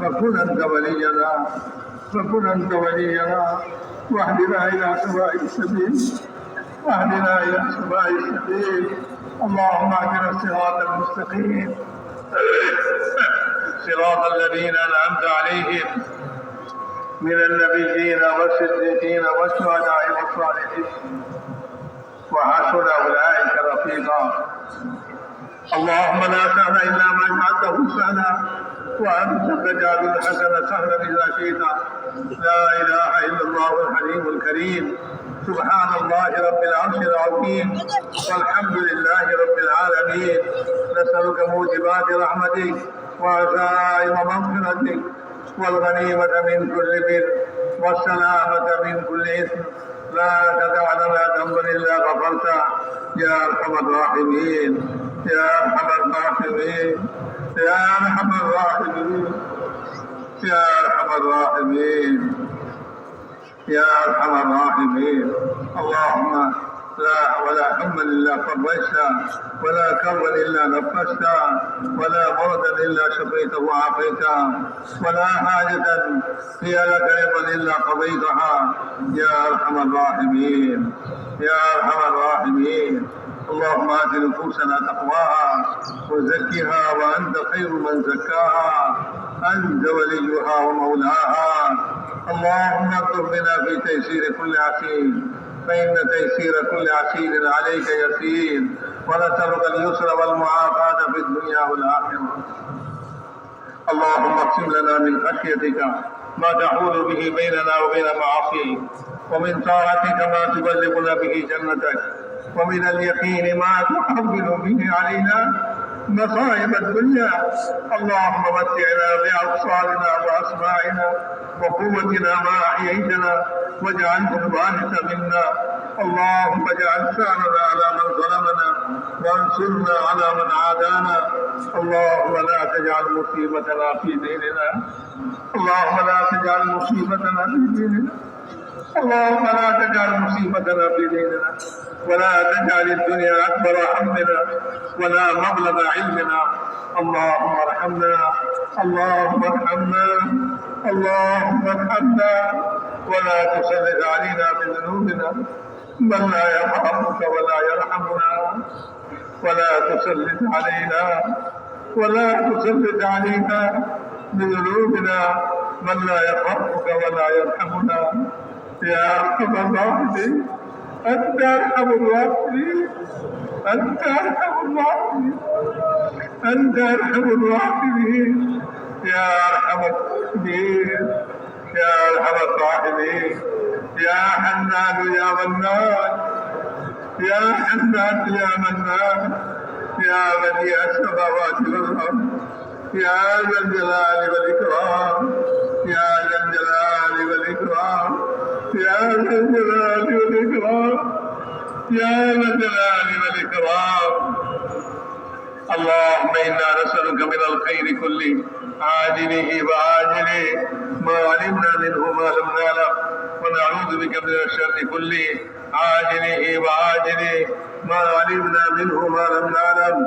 فكن أنت ولينا فكن أنت ولينا. واهدنا إلى سواء السبيل واهدنا إلى سواء السبيل. اللهم اهدنا الصراط المستقيم. صراط الذين أنعمت عليهم. من النبيين والصديقين والشهداء والصالحين. وحسن أولئك رفيقا. اللهم لا سهل إلا ما جعلته سهلا وأنت تجعل الحسن سهلا إذا شئت. لا إله إلا الله الحليم الكريم. سبحان الله رب العرش العظيم. والحمد لله رب العالمين. نسألك موجبات رحمتك وعزائم مغفرتك. والغنيمة من كل بر. والسلامة من كل إثم. لا تدع لنا ذنبا إلا غفرته يا أرحم الراحمين يا أرحم الراحمين يا أرحم الراحمين يا أرحم الراحمين يا أرحم الراحمين اللهم لا ولا هم إلا فرجته ولا كربا إلا نفسته ولا مرضا إلا شفيته وعافيته ولا حاجة هي لك إلا قضيتها. يا أرحم الراحمين يا أرحم الراحمين. اللهم آت نفوسنا تقواها وزكها وأنت خير من زكاها. أنت وليها ومولاها. اللهم اكتب بنا في تيسير كل عسير فإن تيسير كل عسير عليك يسير. ونسألك اليسر والمعافاة في الدنيا والآخرة. اللهم اقسم لنا من خشيتك ما تحول به بيننا وبين معاصيك. ومن طاعتك ما تبلغنا به جنتك. ومن اليقين ما تحول به علينا مصائب الدنيا. اللهم متعنا بأبصارنا وأسماعنا وقوتنا ما أحييتنا واجعله الوارث منا. اللهم اجعل ثأرنا على من ظلمنا وانصرنا على من عادانا. اللهم لا تجعل مصيبتنا في ديننا. اللهم لا تجعل مصيبتنا في ديننا. اللهم لا تجعل مصيبتنا في ديننا. ولا تجعل الدنيا أكبر همنا ولا مبلغ علمنا. اللهم ارحمنا اللهم ارحمنا اللهم ارحمنا. ولا تسلط علينا بذنوبنا من لا يرحمك ولا يرحمنا. ولا تسلط علينا ولا تسلط علينا بذنوبنا من لا يرحمك ولا يرحمنا. يا أرحم الراحمين. أنت أرحم الراحمين. أنت أرحم الراحمين. أنت أرحم الراحمين. يا أرحم الراحمين. يا أرحم الراحمين. يا حنان يا منان. يا حنان يا منان. يا بديع السماوات والأرض. يا ذا الجلال والإكرام. يا ذا الجلال يا ذا الجلال والاكرام يا ذا الجلال والاكرام اللهم أنا نسالك من الخير كله عاجله وعاجله ما علمنا منه ما لم نعلم ونعوذ بك من الشر كله عاجله وعاجله ما علمنا منه ما لم نعلم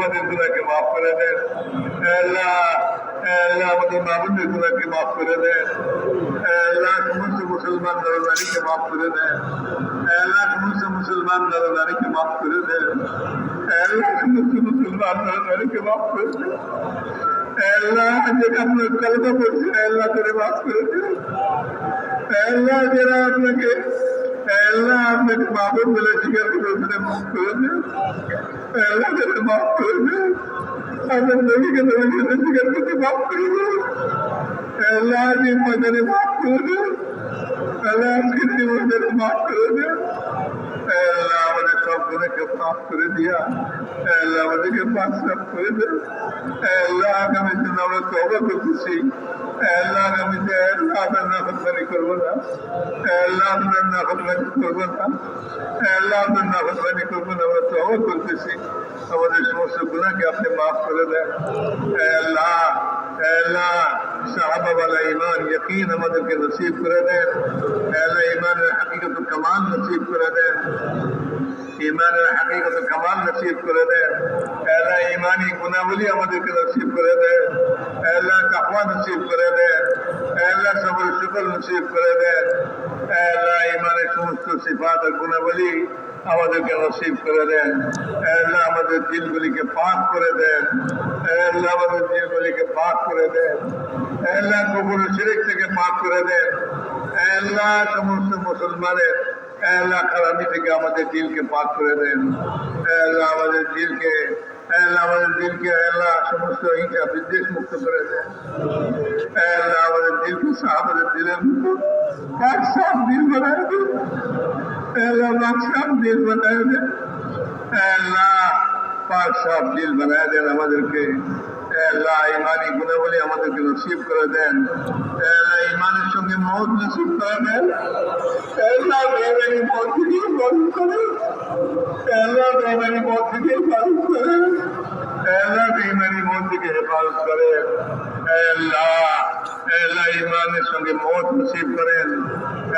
আমাদের গুণাকে মাফ করে দেন। আল্লাহ আল্লাহ আমাদের মামুনের গুণাকে মাফ করে দেন। আল্লাহ সমস্ত মুসলমান নরনারীকে মাফ করে দেন। আল্লাহ সমস্ত মুসলমান নরনারীকে মাফ করে দেন। সমস্ত মুসলমান নরনারীকে মাফ করে দেন। আল্লাহ যেটা আমরা কলমা পড়ছি, আল্লাহ করে মাফ করে দেন। আল্লাহ যারা আপনাকে আল্লাহ আপনাকে মাহবুব বলে স্বীকার করে মাফ করে দেন আল্লাহ যারা মাফ করে দেন আপনার নবীকে নবীকে স্বীকার করতে মাফ মাফ করে দিয়া, আল্লাহ আমাদেরকে পাক সাফ করে দেন। আল্লাহ আগামী জন্য আমরা তবা করতেছি। আল্লাহ আমি তো আল্লাহ আপনার নাফরমানি করব না। আল্লাহ আপনার নাফরমানি করব না। আল্লাহ আপনার নাফরমানি করব না, আমরা তবা করতেছি। আমাদের সমস্ত গুণাকে আপনি মাফ করে দেন। আল্লাহ আল্লাহ সাহাবাওয়ালা ইমান ইয়কিন আমাদেরকে নসিব করে দেন। আল্লাহ ইমানের হাকিকত কামাল নসিব করে দেন। ইমানের হাকিকত কামাল নসিব করে দেন আল্লাহ ইমানি গুণাবলী আমাদেরকে নসিব করে দেন আল্লাহ তাকওয়া নসিব করে দেন আল্লাহ সবর শুকর নসিব করে দেন আল্লাহ ইমানের সমস্ত সিফাত আর গুণাবলী আমাদেরকে নসিব করে দেন। আল্লাহ আমাদের দিলগুলিকে পাক করে দেন। আল্লাহ আমাদের দিলগুলিকে পাক করে দেন। আল্লাহ কবুল শিরিক থেকে পাক করে দেন। আল্লাহ সমস্ত মুসলমানের আল্লাহ খারাপি থেকে আমাদের দিলকে পাক করে দেন। আল্লাহ আমাদের দিলকে আল্লাহ আমাদের দিলকে আল্লাহ সমস্ত হিংসা, বিদ্বেষ মুক্ত করে দেন। আল্লাহ আমাদের দিলকে আমাদের দিলের মতো এক সাপ দিল বানায় দেন। আল্লাহ পাক সাপ দিল বানায় দেন। আল্লাহ পাক সাপ দিল বানায় দেন আমাদেরকে। আল্লাহ ইমানি গুণাবলী আমাদেরকে নসিব করে দেন। আল্লাহ ইমানের সঙ্গে মত নসিব করে দেন। আল্লাহ বেমানি মত থেকে পালন করে আল্লাহ বেমানি মত থেকে পালন করে আল্লাহ বেমানি মত থেকে হেফাজত করে আল্লাহ আল্লাহ ইমানের সঙ্গে মত নসিব করেন।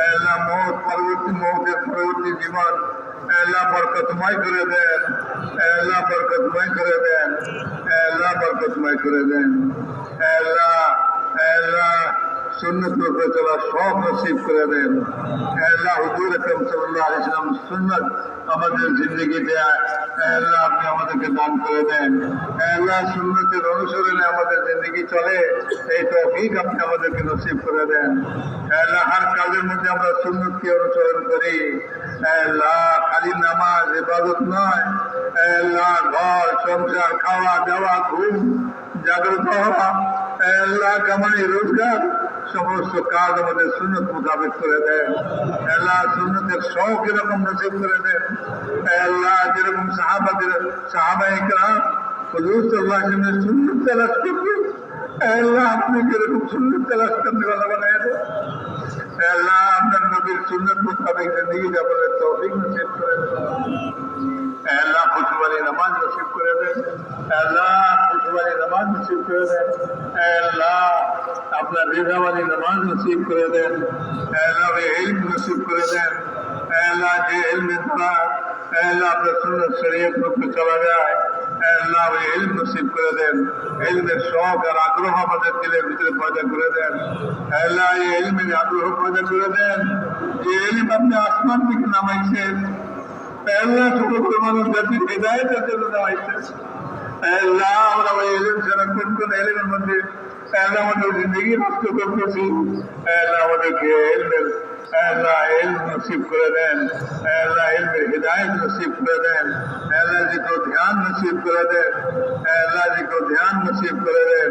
আল্লাহ, মত পরবর্তী মতের পরবর্তী জীবন। আল্লাহ, বরকতময় করে দেন। আল্লাহ, বরকতময় করে দেন। আল্লাহ বরকতময় করে দেন। আল্লাহ আল্লাহ সুন্নত রূপে চলা সব নসিব করে দেন। আল্লাহ হুজুর আকরম সাল্লাল্লাহু আলাইহি সাল্লাম সুন্নাত আমাদের জিন্দগিতে, আল্লাহ আপনি আমাদেরকে দান করে দেন। আল্লাহ সুন্নতের অনুসরণে আমাদের জিন্দগি চলে, এই তৌফিক আপনি আমাদেরকে নসিব করে দেন। আল্লাহ হার কাজের মধ্যে আমরা সুন্নতকে অনুসরণ করি। আল্লাহ খালি নামাজ, ইবাদত নয় আল্লাহ ঘর সংসার খাওয়া দাওয়া ঘুম জাগ্রত হওয়া আল্লাহ কামাই রোজগার সমস্ত কাজ আমাদের সুন্নত মোতাবেক করে দেন আল্লাহ সুন্নতের শখ এরকম নসিব করে দেন আল্লাহ যেরকম সাহাবাদের সাহাবাই কালাম হুজুর সাল্লাহ সুন্নত তালাশ করবে আল্লাহ আপনি যেরকম সুন্নত তালাশ করতে ভালো বানায় দেন আল্লাহ আপনার নবীর সুন্নত মোতাবেক জিন্দগি যাপনের তৌফিক নসিব করে দেন। আল্লাহ খুশবালি নামাজ নসিব করে দেন আল্লাহ খুশবালি নামাজ নসিব করে দেন আল্লাহ আপনার রেজাওয়ালি নামাজ নসিব করে দেন আল্লাহ ইলম নসিব করে দেন আল্লাহ যে ইলমের দ্বারা আল্লাহ আপনার সুন্নত শরীয়ত রূপে চলা যায়। আল্লাহ ওই ইলম নসিব করে দেন। ইলমের শখ আর আগ্রহ আমাদের দিলের ভিতরে পয়দা করে দেন। আল্লাহ এই ইলমের আগ্রহ পয়দা করে দেন। যে ইলম আপনি আসমান থেকে নামাইছেন আল্লাহ ছোট ছোট মানুষ জাতি হৃদায়তের জন্য দেওয়াইছে আল্লাহ আমরা ওই এলেন ছাড়া কোন কোন এলেনের মধ্যে আল্লাহ আমাদের জিন্দগি নষ্ট করতেছি। আল্লাহ আমাদেরকে এলমের আল্লাহ এলম নসিব করে দেন। আল্লাহ এলমের হৃদায়ত নসিব করে দেন। আল্লাহ জিকে ধ্যান নসিব করে দেন। আল্লাহ জিকে ধ্যান নসিব করে দেন।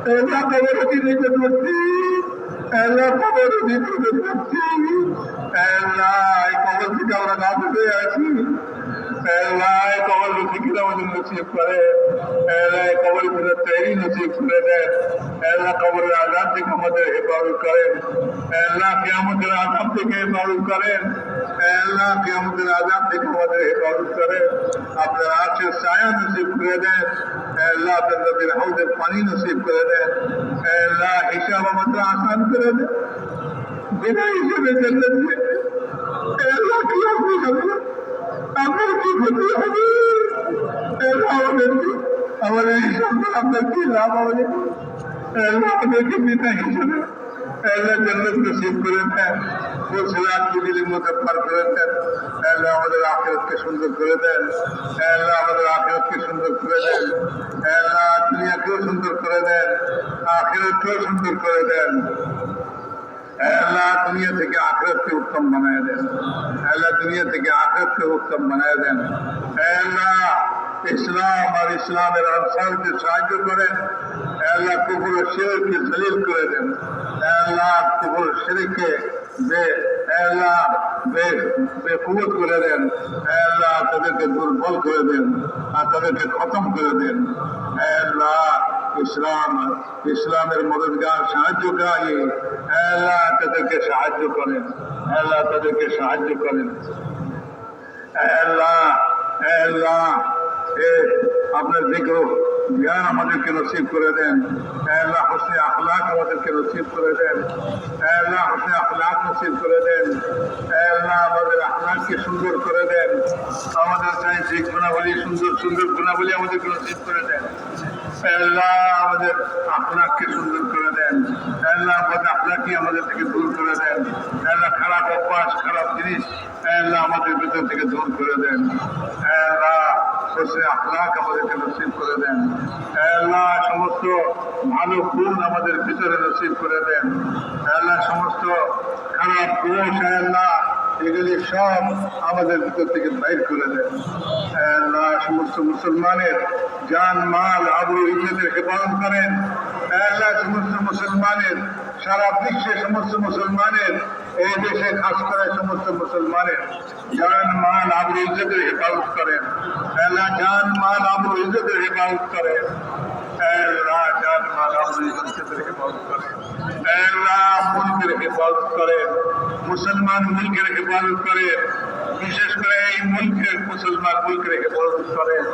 খবরের দিনে করছি খবরের দিনে করছি এই কবর থেকে আমরা না পেতে আছি এই কবর থেকে আমাদের নসিব করে এই কবর থেকে তৈরি নসিব করে দেন আল্লাহ কবরের আজাদ থেকে আমাদের হেফাজত করেন। আল্লাহ কে আমাদের আজাদ থেকে হেফাজত করেন। আল্লাহ কে আমাদের আজাদ থেকে আমাদের হেফাজত করেন। আপনার আছে ছায়া নসিব করে দেন আল্লাহ আপনার নবীর হাউদের পানি নসিব করে দেন। আল্লাহ হিসাব আমাদের আসান করে দেন। বিনা হিসেবে জান্নাত আল্লাহ কি আপনি জানেন আপনার কি ক্ষতি হবে? আল্লাহ আমাদের আমাদের হিসাব আপনার কি লাভ হবে? আমাদেরকে বিনা হিসেবে আল্লাহ জান্নাত নসিব করে দেন ফুলসিরাত বিবির মধ্যে পার করে দেন আল্লাহ আমাদের আখিরাতকে সুন্দর করে দেন আল্লাহ আমাদের আখিরাতকে সুন্দর করে দেন আল্লাহ দুনিয়াকেও সুন্দর করে দেন আখিরাতকেও সুন্দর করে দেন আল্লাহ দুনিয়া থেকে আখরাতকে উত্তম বানায় দেন আল্লাহ দুনিয়া থেকে আখরাতকে উত্তম বানায় দেন আল্লাহ ইসলাম আর ইসলামের আনসারকে সাহায্য করেন করে দেন। বে বে করে দেন। তাদেরকে দুর্বল করে দেন আর তাদেরকে খতম করে দেন। ইসলাম ইসলামের মদতগার সাহায্যকারী। আল্লাহ তাদেরকে সাহায্য করেন। আল্লাহ তাদেরকে সাহায্য করেন। আল্লাহ আল্লাহ আপনার দিকে জ্ঞান আমাদেরকে নসিব করে দেন। আল্লাহ হোসে আখলাক আমাদেরকে নসিব করে দেন। আল্লাহ হোসে আখলাক নসিব করে দেন। আল্লাহ, আমাদের আখলাককে সুন্দর করে দেন। আমাদের চাই যে গুণাবলী, সুন্দর সুন্দর গুণাবলী আমাদেরকে নসিব করে দেন। আল্লাহ, আমাদের আপনাকে সুন্দর করে দেন। আল্লাহ, আমাদের আপনাকে আমাদের থেকে দূর করে দেন। আল্লাহ, খারাপ অভ্যাস, খারাপ জিনিস আল্লাহ, আমাদের ভিতর থেকে দূর করে দেন। হোসে আখলাক আমাদেরকে নসিব করে দেন। আল্লাহ, সমস্ত ভালো গুণ আমাদের ভিতরে নসিব করে দেন। আল্লাহ, সমস্ত খারাপ দোষ আল্লাহ, এগুলি সব আমাদের ভিতর থেকে বাইর করে দেন। আল্লাহ, সমস্ত মুসলমানের জান, মাল, আবরু, ইজ্জতের হেফাজত করেন। আল্লাহ, সমস্ত মুসলমানের সারা বিশ্বে সমস্ত মুসলমানের, এই দেশে খাস করে সমস্ত মুসলমানের জান মান আবরু ইজ্জতের হেফাজত করেন। আল্লাহ জান, মাল আবরু ইজ্জতের হেফাজত করেন। আল্লাহ জান, মাল আবরু ইজ্জতের হেফাজত করেন। মুসলমান মুলকের হেফাজত করেন। বিশেষ করে এই মুলকের, মুসলমান মুলকের হেফাজত করেন।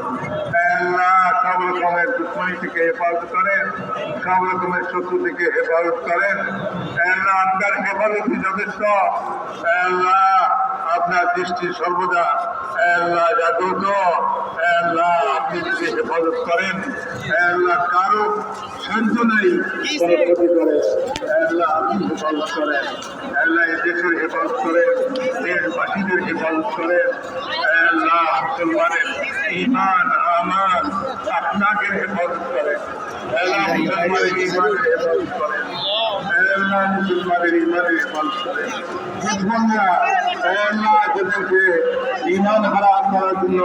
আল্লাহ সব রকমের দুশ্মনী থেকে হেফাজত করেন। সব রকমের শত্রু থেকে হেফাজত করেন। আল্লাহ আপনার হেফাজতই যথেষ্ট। আল্লাহ আপনার দৃষ্টি সর্বদা। আল্লাহ জাগ্রত আল্লাহ আপনি যদি হেফাজত করেন আল্লাহ কারও সাহায্য নেই কোনো ক্ষতি করে। আল্লাহ আপনি হেফাজত করেন। আল্লাহ দেশের হেফাজত করেন দেশবাসীদের হেফাজত করেন। আল্লাহ মুসলমানের ইমান আমান আপনাকে হেফাজত করেন। আল্লাহ মুসলমানের ইমানের হেফাজত করেন। আল্লাহ মুসলমানের ইমানের হেফাজত করেন দুশ্মনরা আল্লাহ তাদেরকে ইমান হারাম করার জন্য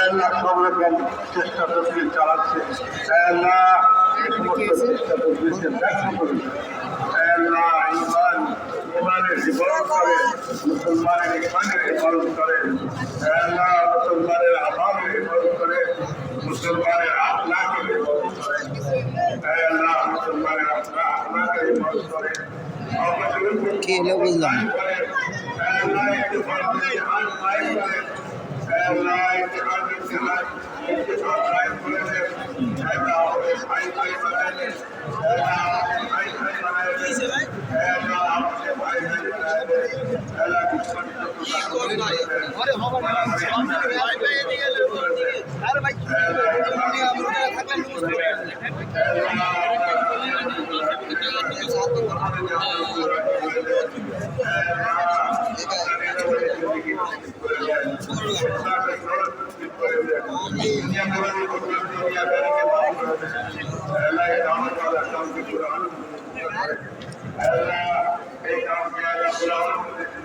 আল্লাহ সব রকম চেষ্টা তদবির চালাচ্ছে আল্লাহ সমস্ত চেষ্টা তদবিরকে ব্যর্থ করেছে আল্লাহ ইমান ইমানের হেফাজত মুসলমানের মুসলমানের মুসলমানের কি হলো বুঝলাম না। হবে একটু হাত পায়ে করেন আল্লাহ একটু হাত একটু হাত একটু হাত পায়ে করে দেন আল্লাহ আমাদের ভাই ভাই বানায় দেন আল্লাহ আমাদের ভাই ভাই বানায় দেন আল্লাহ আমাদের ভাই ভাই